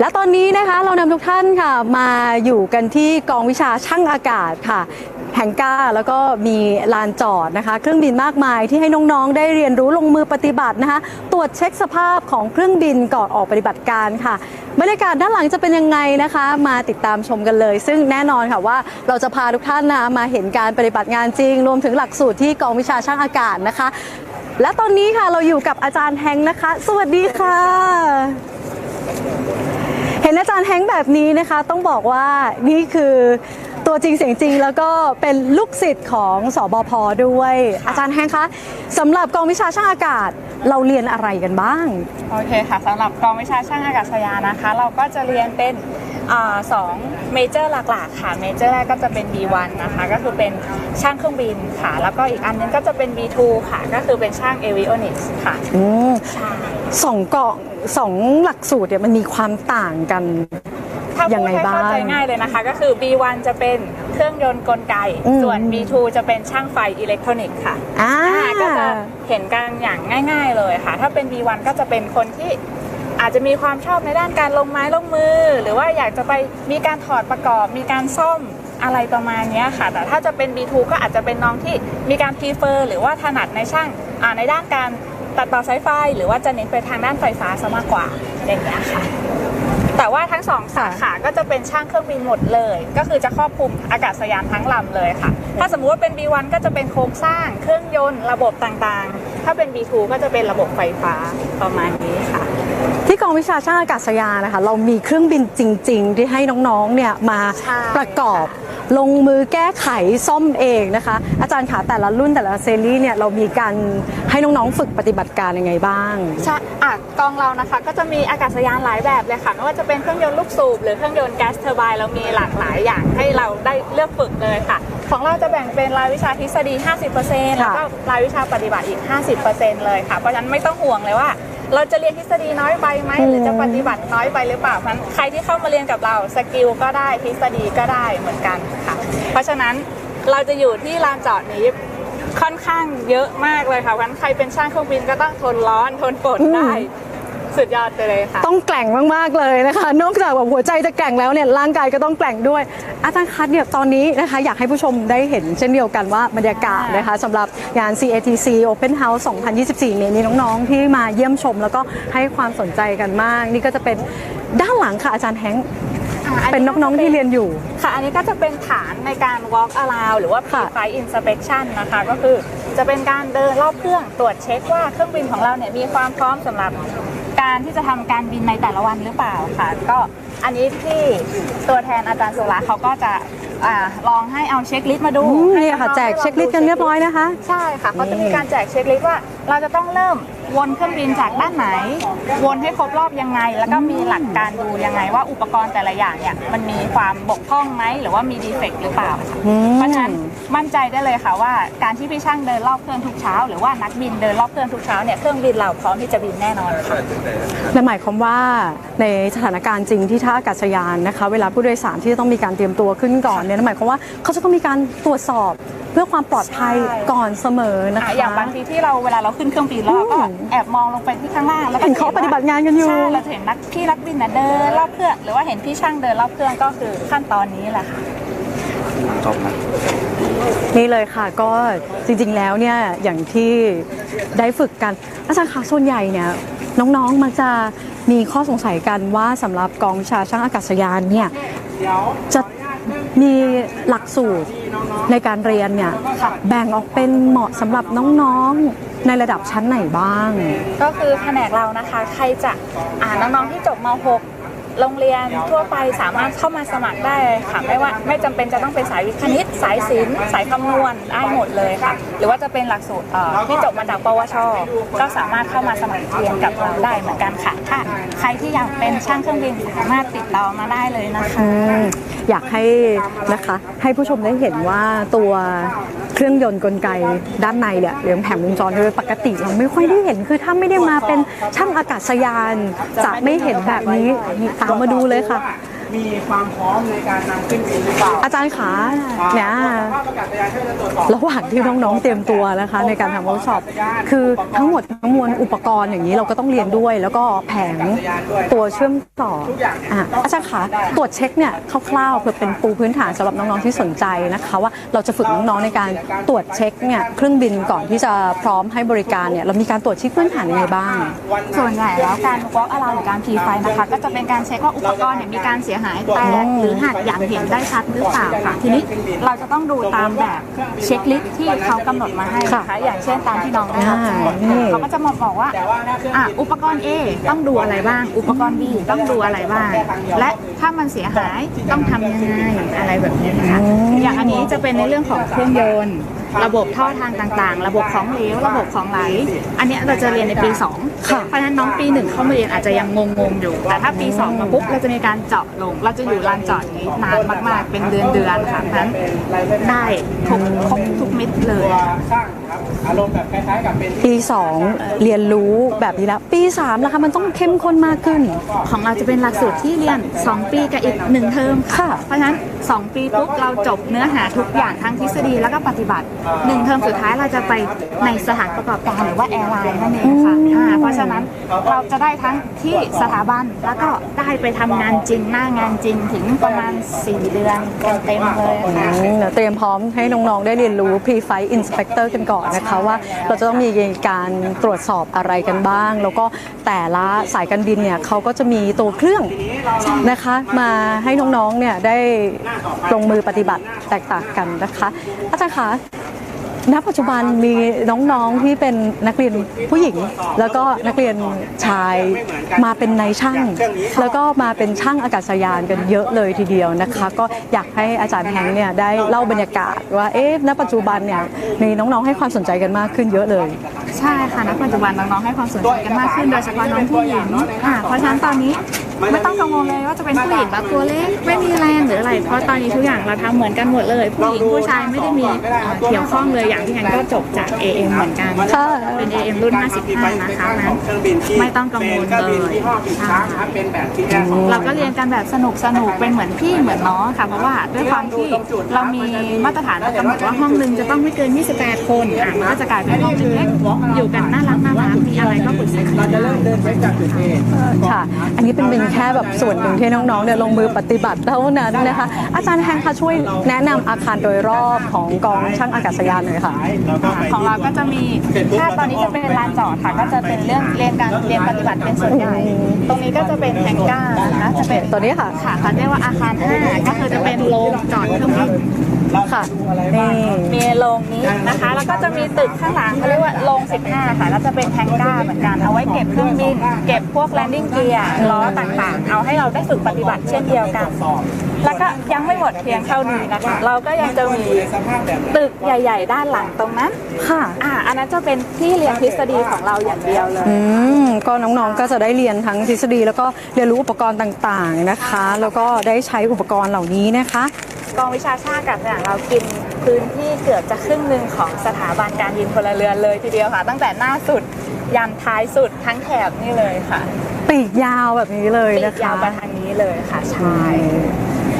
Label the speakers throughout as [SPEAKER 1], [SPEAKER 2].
[SPEAKER 1] และตอนนี้นะคะเรานำทุกท่านค่ะมาอยู่กันที่กองวิชาช่างอากาศค่ะแห่งก้าแล้วก็มีลานจอดนะคะ เครื่องบินมากมายที่ให้น้องๆ ได้เรียนรู้ลงมือปฏิบัตินะคะ ตรวจเช็คสภาพของเครื่องบินก่อนออกปฏิบัติการค่ะบรรยากาศด้านหลังจะเป็นยังไงนะคะ มาติดตามชมกันเลย ซึ่งแน่นอนค่ะว่าเราจะพาทุกท่านนะมาเห็นการปฏิบัติงานจริง รวมถึงหลักสูตรที่กองวิชาช่างอากาศนะคะ และตอนนี้ค่ะเราอยู่กับอาจารย์แฮงค์นะคะ สวัสดีค่ะ เห็นอาจารย์แฮงค์แบบนี้นะคะต้องบอกว่านี่คือตัวจริงเสียงจริง แล้วก็เป็นลูกศิษย์ของสอบพด้วย อาจารย์แฮงค์คะสำหรับกองวิชาช่างอากาศเราเรียนอะไรกันบ้าง
[SPEAKER 2] โอเคค่ะสำหรับกองวิชาช่างอากาศยานนะคะ เราก็จะเรียนเป็นอาสองเมเจอร์หลักๆ ค่ะ เมเจอร์แรกก็จะเป็น B1 นะคะ ก็คือเป็นช่างเครื่องบินค่ะ แล้วก็อีกอันนึงก็จะเป็น B2 ค่ะ ก็คือเป็นช่าง avionics ค่ะ
[SPEAKER 1] อืม
[SPEAKER 2] ใช่
[SPEAKER 1] สองกอง สองหลักสูตรเนี่ยมันมีความต่างกัน
[SPEAKER 2] ถ้า
[SPEAKER 1] ยัง
[SPEAKER 2] พูด
[SPEAKER 1] ไง
[SPEAKER 2] ให้
[SPEAKER 1] บ้าง
[SPEAKER 2] เข้าใจง่ายเลยนะคะ ก็คือ B1 จะเป็นเครื่องยนต์กลไก
[SPEAKER 1] อืม
[SPEAKER 2] ส่วน B2 จะเป็นช่างไฟอิเล็กทรอนิกส์ค่ะ
[SPEAKER 1] อ่า
[SPEAKER 2] อ่าก็จะเห็นกันอย่างง่าย ๆ เลยค่ะ ถ้าเป็น B1 ก็จะเป็นคนที่อาจจะมีความชอบในด้านการลงไม้ลงมือ หรือว่าอยากจะไปมีการถอดประกอบ มีการซ่อมอะไรประมาณเนี้ยค่ะ แต่ถ้าจะเป็น B2 ก็อาจจะเป็นน้องที่มีการ prefer หรือว่าถนัดในช่างอ่าในด้านการ ตัดต่อสายไฟหรือว่าจะเน้นไปทางด้านไฟฟ้าซะมากกว่าอย่างเงี้ยค่ะ แต่ว่าทั้งสองสาขาก็จะเป็นช่างเครื่องบินหมดเลย ก็คือจะครอบคลุมอากาศยานทั้งลำเลยค่ะ ถ้าสมมุติว่าเป็น B1 ก็จะเป็นโครงสร้างเครื่องยนต์ระบบต่างๆ ถ้าเป็น B2 ก็จะเป็นระบบไฟฟ้าประมาณนี้ค่ะ
[SPEAKER 1] ที่กองวิชาช่างอากาศยานนะคะ เรามีเครื่องบินจริง ๆ ที่ให้น้องๆเนี่ยมา
[SPEAKER 2] ใช่
[SPEAKER 1] ประกอบลงมือแก้ไขซ่อมเองนะคะ อาจารย์ขาแต่ละรุ่นแต่ละเซรีส์เนี่ยเรามีการให้น้องๆฝึกปฏิบัติการยังไงบ้าง
[SPEAKER 2] ใช่อะกองเรานะคะ ก็จะมีอากาศยานหลายแบบเลยค่ะไม่ว่าจะเป็นเครื่องยนต์ลูกสูบหรือเครื่องยนต์แก๊สเทอร์ไบน์เรามีหลากหลายอย่างให้เราได้เลือกฝึกเลยค่ะ ของเราจะแบ่งเป็นรายวิชาทฤษฎี 50%แล้วก็รายวิชาปฏิบัติอีก 50%เลยค่ะ เพราะฉะนั้นไม่ต้องห่วงเลยว่า เราจะเรียนทฤษฎีน้อยไปไหมหรือจะปฏิบัติน้อยไปหรือเปล่าเพราะฉะนั้นใครที่เข้ามาเรียนกับเราสกิลก็ได้ทฤษฎีก็ได้เหมือนกันค่ะ เพราะฉะนั้นเราจะอยู่ที่ลานจอดนี้ค่อนข้างเยอะมากเลยค่ะเพราะฉะนั้นใครเป็นช่างเครื่องบินก็ต้องทนร้อนทนฝนได้ สุดยอดไปเลยค่ะ
[SPEAKER 1] ต้องแกร่งมากๆเลยนะคะ นอกจากแบบหัวใจจะแกร่งแล้วเนี่ยร่างกายก็ต้องแกร่งด้วย อาจารย์คัดเนี่ยตอนนี้นะคะอยากให้ผู้ชมได้เห็นเช่นเดียวกันว่าบรรยากาศนะคะสำหรับงาน CATC Open House 2024เนี่ยมีน้องๆ ที่มาเยี่ยมชม แล้วก็ให้ความสนใจกันมาก นี่ก็จะเป็นด้านหลังค่ะอาจารย์แฮงค์
[SPEAKER 2] อ่า
[SPEAKER 1] เป็นน้องๆที่เรียนอยู่
[SPEAKER 2] ค่ะ อันนี้ก็จะเป็นฐานในการ walk around หรือว่า
[SPEAKER 1] ค่ะ
[SPEAKER 2] pre-flight inspection นะคะ ก็คือจะเป็นการเดินรอบเครื่องตรวจเช็คว่าเครื่องบินของเราเนี่ยมีความพร้อมสำหรับ การที่จะทำการบินในแต่ละวันหรือเปล่าค่ะ ก็อันนี้ที่ตัวแทนอาจารย์สุราเขาก็จะอ่าลองให้เอาเช็คลิสต์มาดู
[SPEAKER 1] อืม
[SPEAKER 2] ให้
[SPEAKER 1] เนี่ยค่ะ
[SPEAKER 2] น้องๆ
[SPEAKER 1] แจก
[SPEAKER 2] ได้ลง
[SPEAKER 1] เช็คลิสต์กันเรียบร้อยนะคะ
[SPEAKER 2] ใช่ค่ะเขาจะมีการแจกเช็คลิสต์ว่าเราจะต้องเริ่ม วนเครื่องบินจากด้านไหน วนให้ครบรอบยังไง แล้วก็มีหลักการดูยังไง ว่าอุปกรณ์แต่ละอย่างเนี่ยมันมีความบกพร่องไหมหรือว่ามีดีเฟกต์หรือเปล่าค่ะ
[SPEAKER 1] อืม
[SPEAKER 2] เพราะฉะนั้นมั่นใจได้เลยค่ะว่าการที่พี่ช่างเดินรอบเครื่องทุกเช้า หรือว่านักบินเดินรอบเครื่องทุกเช้าเนี่ยเครื่องบินเราพร้อมที่จะบินแน่นอนค่ะ
[SPEAKER 1] นั่นหมายความว่าในสถานการณ์จริงที่ท่าอากาศยานนะคะ เวลาผู้โดยสารที่จะต้องมีการเตรียมตัวขึ้นก่อนเนี่ยนั่นหมายความว่าเขาจะต้องมีการตรวจสอบเพื่อความปลอดภัย
[SPEAKER 2] ใช่
[SPEAKER 1] ก่อนเสมอนะคะ
[SPEAKER 2] อะอย่างบางทีที่เราเวลาเราขึ้นเครื่องบินแล้วเราก็
[SPEAKER 1] อืม
[SPEAKER 2] แอบมองลงไปที่ข้างล่างแล้วก็
[SPEAKER 1] เห็นเขาปฏิบัติงานกันอยู่
[SPEAKER 2] ใช่เราจะเห็นนักพี่นักบินน่ะเดินรอบเครื่องหรือว่าเห็นพี่ช่างเดินรอบเครื่องก็คือขั้นตอนนี้แหละค่ะ
[SPEAKER 1] นี่เลยค่ะก็จริงๆแล้วเนี่ยอย่างที่ได้ฝึกกันอาจารย์คะส่วนใหญ่เนี่ยน้องๆมักจะมีข้อสงสัยกันว่าสำหรับกองวิชาช่างอากาศยานเนี่ยจะมีหลักสูตร ในการเรียนเนี่ยแบ่งออกเป็นเหมาะสำหรับน้องๆในระดับชั้นไหนบ้าง
[SPEAKER 2] ก็คือแผนกเรานะคะ ใครจะอ่านน้องๆที่จบม .6 โรงเรียนทั่วไปสามารถเข้ามาสมัครได้ค่ะ ไม่ว่าไม่จำเป็นจะต้องเป็นสายวิทย์คณิต สายศิลป์สายคำนวณได้หมดเลยค่ะ หรือว่าจะเป็นหลักสูตรที่จบมาจากปวช ก็สามารถเข้ามาสมัครเรียนกับเราได้เหมือนกันค่ะถ้าใครที่อยากเป็นช่างเครื่องบินสามารถติดต่อมาได้เลยนะคะ
[SPEAKER 1] อยากให้นะคะให้ผู้ชมได้เห็นว่าตัว เครื่องยนต์กลไกด้านในเนี่ยหรือแผงวงจรโดยปกติเราไม่ค่อยได้เห็นคือถ้าไม่ได้มาเป็นช่างอากาศยานจะไม่เห็นแบบนี้ตามมาดูเลยค่ะ
[SPEAKER 3] มีความพร้อมในการนำขึ้นบินหรือเปล่า
[SPEAKER 1] อาจารย์ขาเนี่ย
[SPEAKER 3] สภาพอากาศยานช่วยจะตรวจสอบ
[SPEAKER 1] ระหว่างที่น้องๆเตรียมตัวนะคะ ในการทำเวิร์กช็อปคือทั้งหมดทั้งมวลอุปกรณ์อย่างนี้เราก็ต้องเรียนด้วย แล้วก็แผงตัวเชื่อมต่ออะอาจารย์คะตรวจเช็คเนี่ยคร่าวๆเพื่อเป็นปูพื้นฐานสำหรับน้องๆที่สนใจนะคะ ว่าเราจะฝึกน้องๆในการตรวจเช็คเนี่ยเครื่องบินก่อนที่จะพร้อมให้บริการเนี่ยเรามีการตรวจเช็คพื้นฐานยังไงบ้าง
[SPEAKER 2] ส่วนใหญ่แล้วการ walk around หรือการ P ไฟนะคะก็จะเป็นการเช็คว่าอุปกรณ์เนี่ยมีการเสียหายแตกหรือหักอย่างเห็นได้ชัดหรือเปล่าค่ะ ทีนี้เราจะต้องดูตามแบบเช็คลิสต์ที่เขากำหนดมาให้นะคะอย่างเช่นตามที่น้องได้รับแจ้ง
[SPEAKER 1] อ่านี่
[SPEAKER 2] เขาก็จะมาบอกว่าอะอุปกรณ์ A ต้องดูอะไรบ้าง อุปกรณ์ B ต้องดูอะไรบ้าง และถ้ามันเสียหายต้องทำยังไงอะไรแบบนี้นะคะอย่างอันนี้จะเป็นในเรื่องของเครื่องยนต์ ระบบท่อทางต่างๆ ระบบของเหลวระบบของไหล อันเนี้ยเราจะเรียนในปี2
[SPEAKER 1] ค่ะ
[SPEAKER 2] เพราะฉะนั้นน้องปีหนึ่งเข้ามาเรียนอาจจะยังงงๆอยู่ แต่ถ้าปี 2 มาปุ๊บเราจะมีการเจาะลง เราจะอยู่ลานเจาะนี้นานมากๆ เป็นเดือนๆค่ะเพราะฉะนั้นได้ครบครบทุกเม็ดเลย
[SPEAKER 3] ช่างครับ อารมณ์แบบคล้ายๆกับเป็น
[SPEAKER 1] ปี 2 เรียนรู้แบบนี้แล้ว ปี3แล้วคะมันต้องเข้มข้นมากขึ้น
[SPEAKER 2] ของเราจะเป็นหลักสูตรที่เรียน 2 ปีกับอีก 1 เทอม
[SPEAKER 1] ค่ะ
[SPEAKER 2] เพราะฉะนั้น 2 ปีปุ๊บเราจบเนื้อหาทุกอย่างทั้งทฤษฎีแล้วก็ปฏิบัติ 1 เทอมสุดท้ายเราจะไปในสถานประกอบการหรือว่าแอร์ไลน์นั่นเองค่ะอ่าเพราะฉะนั้นเราจะได้ทั้งที่สถาบันแล้วก็ได้ไปทำงานจริงหน้างานจริงถึงประมาณ 4 เดือนเต็มๆเลยค่ะ
[SPEAKER 1] อืมเดี๋ยวเตรียมพร้อมให้น้องๆได้เรียนรู้ Pre-Flight Inspector กันก่อนนะคะว่าเราจะต้องมีการตรวจสอบอะไรกันบ้าง แล้วก็แต่ละสายการบินเนี่ยเขาก็จะมีตัวเครื่องนะคะมาให้น้องๆเนี่ยได้ลงมือปฏิบัติแตกต่างกันนะคะอาจารย์คะ ณปัจจุบันมีน้องๆที่เป็นนักเรียนผู้หญิง แล้วก็นักเรียนชายมาเป็นนายช่าง แล้วก็มาเป็นช่างอากาศยานกันเยอะเลยทีเดียวนะคะ ก็อยากให้อาจารย์แฮงเนี่ยได้เล่าบรรยากาศว่าเอ๊ะณปัจจุบันเนี่ยมีน้องๆให้ความสนใจกันมากขึ้นเยอะเลย
[SPEAKER 2] ใช่ค่ะณปัจจุบันน้องๆให้ความสนใจกันมากขึ้นโดยเฉพาะน้องผู้หญิงอ่าเพราะฉะนั้นตอนนี้ ไม่ต้องกังวลเลยว่าจะเป็นผู้หญิงแบบตัวเล็กไม่มีแรงหรืออะไร เพราะตอนนี้ทุกอย่างเราทำเหมือนกันหมดเลย ผู้หญิงผู้ชายไม่ได้มีเอ่อเกี่ยวข้องเลยอย่างที่แอนก็จบจาก AM เหมือนกัน
[SPEAKER 1] ค่ะ
[SPEAKER 2] เป็น AM รุ่น 55 นะคะนั้นไม่ต้องกังวลเลยใช่
[SPEAKER 3] เป็นแบบที่แรก
[SPEAKER 2] เราก็เรียนกันแบบสนุกสนุกเป็นเหมือนพี่เหมือนน้องค่ะ เพราะว่าด้วยความที่เรามีมาตรฐานกำหนดว่าห้องหนึ่งจะต้องไม่เกิน 28 คนอะมันก็จะกลายเป็นห้องเล็กๆอยู่กันน่ารักน่ารักมีอะไรก็ปรึกษากัน
[SPEAKER 3] เราจะเริ่มเดินไปจากจุด A
[SPEAKER 1] ค่ะ อันนี้เป็นเป็นแค่แบบส่วนหนึ่งที่น้องๆเนี่ยลงมือปฏิบัติเท่านั้นนะคะ อาจารย์แฮงค์คะช่วยแนะนำอาคารโดยรอบของกองช่างอากาศยานหน่อยค่ะ
[SPEAKER 3] แล้วก็ไป
[SPEAKER 2] ของเราก็จะมีถ้าตอนนี้จะเป็นลานจอดค่ะ ก็จะเป็นเรื่องเรียนการเรียนปฏิบัติเป็นส่วนใหญ่ ตรงนี้ก็จะเป็นแฮงก้านะคะจะเป็น
[SPEAKER 1] ตัวนี้ค่ะ
[SPEAKER 2] ค่ะเขาเรียกว่าอาคาร5ก็คือจะเป็นโรงจอดเครื่องบิน
[SPEAKER 1] ค่ะนี่
[SPEAKER 2] มีโรงนี้นะคะ แล้วก็จะมีตึกข้างหลังเขาเรียกว่าโรง 15 ค่ะแล้วจะเป็นแฮงก้าเหมือนกัน เอาไว้เก็บเครื่องบิน เก็บพวกแลนดิ้งเกียร์ล้อต่างๆ เอาให้เราได้ฝึกปฏิบัติเช่นเดียวกัน แล้วก็ยังไม่หมดเพียงเท่านี้นะคะ เราก็ยังจะมี
[SPEAKER 3] สภาพแบบ
[SPEAKER 2] ตึกใหญ่ ๆ ด้านหลังตรงนั้น
[SPEAKER 1] ค่ะ
[SPEAKER 2] อ่า อันนั้นจะเป็นที่เรียนทฤษฎีของเราอย่างเดียวเลย
[SPEAKER 1] อืม ก็น้องๆ ก็จะได้เรียนทั้งทฤษฎีแล้วก็เรียนรู้อุปกรณ์ต่างๆ นะคะ แล้วก็ได้ใช้อุปกรณ์เหล่านี้นะคะ
[SPEAKER 2] กองวิชาชาติกับอย่างเรากินพื้นที่เกือบจะครึ่งหนึ่งของสถาบันการบินพลเรือนเลยทีเดียวค่ะ ตั้งแต่หน้าสุดยันท้ายสุดทั้งแถบนี่เลยค่ะ
[SPEAKER 1] ปีกยาวแบบนี้เลย
[SPEAKER 2] ปี
[SPEAKER 1] นะ
[SPEAKER 2] ก
[SPEAKER 1] คะ
[SPEAKER 2] ยาวไปทางนี้เลยค่ะใช่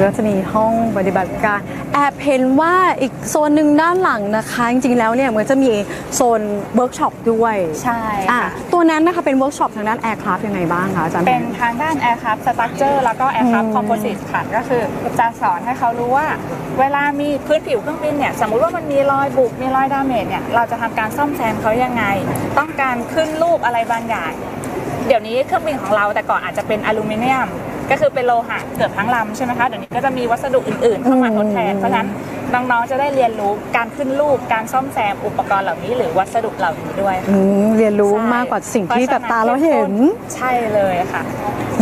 [SPEAKER 1] แล้วจะมีห้องปฏิบัติการ แอบเห็นว่าอีกโซนหนึ่งด้านหลังนะคะ จริงๆแล้วเนี่ยมันจะมีโซนเวิร์กช็อปด้วย
[SPEAKER 2] ใช่
[SPEAKER 1] อะ
[SPEAKER 2] ค่ะ
[SPEAKER 1] ตัวนั้นนะคะเป็นเวิร์กช็อปทางด้านแอร์คราฟยังไงบ้างคะอาจารย์
[SPEAKER 2] เป็นทางด้าน Aircraft Structure แล้วก็ Aircraft
[SPEAKER 1] อืม
[SPEAKER 2] Composite ค่ะก็คือจะสอนให้เขารู้ว่า เวลามีพื้นผิวเครื่องบินเนี่ยสมมุติว่ามันมีรอยบุบมีรอยดาเมจเนี่ยเราจะทำการซ่อมแซมเขายังไง ต้องการขึ้นรูปอะไรบางอย่างเดี๋ยวนี้เครื่องบินของเราแต่ก่อนอาจจะเป็นอลูมิเนียม ก็คือเป็นโลหะเกือบทั้งลำใช่ไหมคะเดี๋ยวนี้ก็จะมีวัสดุอื่นๆเข้ามาทดแทน เพราะฉะนั้นน้องๆจะได้เรียนรู้การขึ้นรูปการซ่อมแซมอุปกรณ์เหล่านี้ หรือวัสดุเหล่านี้ด้วยค่ะ
[SPEAKER 1] อืมเรียนรู้
[SPEAKER 2] ใช่
[SPEAKER 1] มากกว่าสิ่งที่แบบตาเราเห็น
[SPEAKER 2] ใช่เลยค่ะ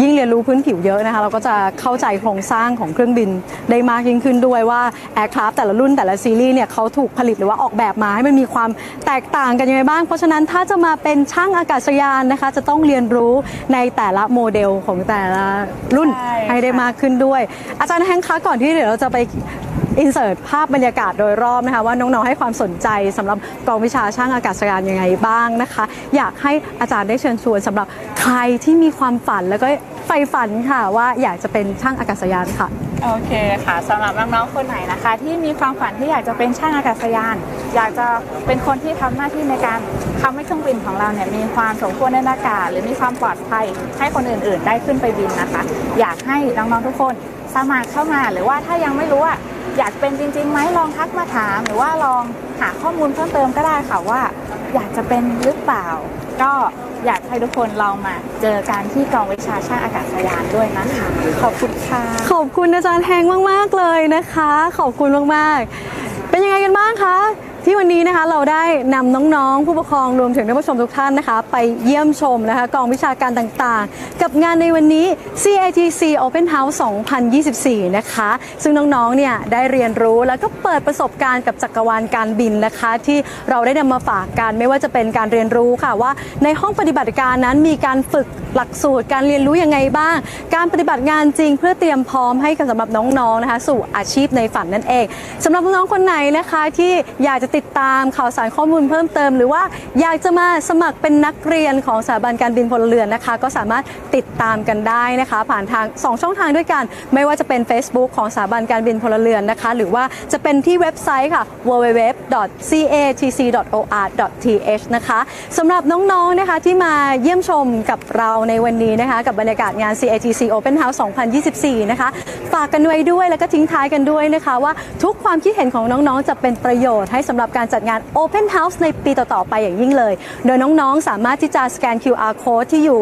[SPEAKER 1] ยิ่งเรียนรู้พื้นผิวเยอะนะคะ เราก็จะเข้าใจโครงสร้างของเครื่องบินได้มากยิ่งขึ้นด้วยว่าแอร์คราฟแต่ละรุ่นแต่ละซีรีส์เนี่ยเขาถูกผลิตหรือว่าออกแบบมาให้มันมีความแตกต่างกันยังไงบ้าง เพราะฉะนั้นถ้าจะมาเป็นช่างอากาศยานนะคะ จะต้องเรียนรู้ในแต่ละโมเดลของแต่ละรุ่น
[SPEAKER 2] ใช่
[SPEAKER 1] ให้ได้มากขึ้นด้วย อาจารย์แฮงค์คะก่อนที่เดี๋ยวเราจะไป อินเสิร์ตภาพบรรยากาศโดยรอบนะคะว่าน้องๆให้ความสนใจสำหรับกองวิชาช่างอากาศยานยังไงบ้างนะคะ อยากให้อาจารย์ได้เชิญชวนสำหรับใครที่มีความฝันแล้วก็ใฝ่ฝันค่ะว่าอยากจะเป็นช่างอากาศยานค่ะ
[SPEAKER 2] โอเคค่ะสำหรับน้องๆคนไหนนะคะ ที่มีความฝันที่อยากจะเป็นช่างอากาศยาน อยากจะเป็นคนที่ทำหน้าที่ในการทำให้เครื่องบินของเราเนี่ยมีความสมควรในอากาศ หรือมีความปลอดภัยให้คนอื่นๆ ได้ขึ้นไปบินนะคะ อยากให้น้องๆทุกคนสมัครเข้ามาหรือว่าถ้ายังไม่รู้ว่า อยากเป็นจริงๆไหมลองทักมาถาม หรือว่าลองหาข้อมูลเพิ่มเติมก็ได้ค่ะว่า อยากจะเป็นหรือเปล่า ก็อยากให้ทุกคนลองมาเจอการที่กองวิชาช่างอากาศยานด้วยนะคะขอบคุณค่ะ
[SPEAKER 1] ขอบคุณอาจารย์แฮงมากๆเลยนะคะ ขอบคุณมากๆ เป็นยังไงกันบ้างคะ ที่วันนี้นะคะเราได้นำน้องๆ ผู้ปกครองรวมถึงท่านผู้ชมทุกท่านนะคะ ไปเยี่ยมชมนะคะกองวิชาการต่างๆ กับงานในวันนี้ CATC Open House 2024 นะคะ ซึ่งน้องๆเนี่ยได้เรียนรู้แล้วก็เปิดประสบการณ์กับจักรวาลการบินนะคะ ที่เราได้นำมาฝากกันไม่ว่าจะเป็นการเรียนรู้ค่ะว่า ในห้องปฏิบัติการนั้นมีการฝึกหลักสูตรการเรียนรู้ยังไงบ้าง การปฏิบัติงานจริงเพื่อเตรียมพร้อมให้กับสำหรับน้องๆนะคะ สู่อาชีพในฝันนั่นเองสำหรับน้องๆคนไหนนะคะที่อยากจะติดตามข่าวสารข้อมูลเพิ่มเติม หรือว่าอยากจะมาสมัครเป็นนักเรียนของสถาบันการบินพลเรือนนะคะ ก็สามารถติดตามกันได้นะคะ ผ่านทาง 2 ช่องทางด้วยกัน ไม่ว่าจะเป็น Facebook ของสถาบันการบินพลเรือนนะคะ หรือว่าจะเป็นที่เว็บไซต์ค่ะ www.catc.or.th นะคะสำหรับน้องๆนะคะที่มาเยี่ยมชมกับเราในวันนี้นะคะ กับบรรยากาศงาน CATC Open House 2024 นะคะ ฝากกันไว้ด้วยแล้วก็ทิ้งท้ายกันด้วยนะคะ ว่าทุกความคิดเห็นของน้องๆ จะเป็นประโยชน์ให้สำหรับการจัดงาน Open House ในปีต่อ ๆ ไปอย่างยิ่งเลย โดยน้อง ๆ สามารถที่จะสแกน QR code ที่อยู่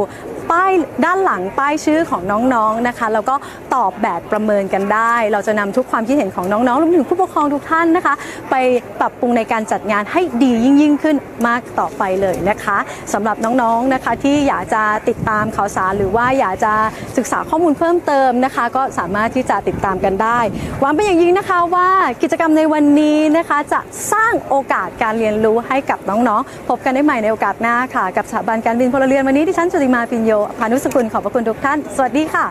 [SPEAKER 1] ป้ายด้านหลังป้ายชื่อของน้องๆนะคะ แล้วก็ตอบแบบประเมินกันได้ เราจะนำทุกความคิดเห็นของน้องๆรวมถึงผู้ปกครองทุกท่านนะคะ ไปปรับปรุงในการจัดงานให้ดียิ่งยิ่งขึ้นมากต่อไปเลยนะคะสำหรับน้องๆนะคะที่อยากจะติดตามข่าวสารหรือว่าอยากจะศึกษาข้อมูลเพิ่มเติมนะคะ ก็สามารถที่จะติดตามกันได้หวังเป็นอย่างยิ่งนะคะว่ากิจกรรมในวันนี้นะคะ จะสร้างโอกาสการเรียนรู้ให้กับน้องๆพบกันได้ใหม่ในโอกาสหน้าค่ะ กับสถาบันการบินพลเรือนวันนี้ที่ฉันจุติมาปิญโยพานุสกุลขอบพระคุณทุกท่าน สวัสดีค่ะ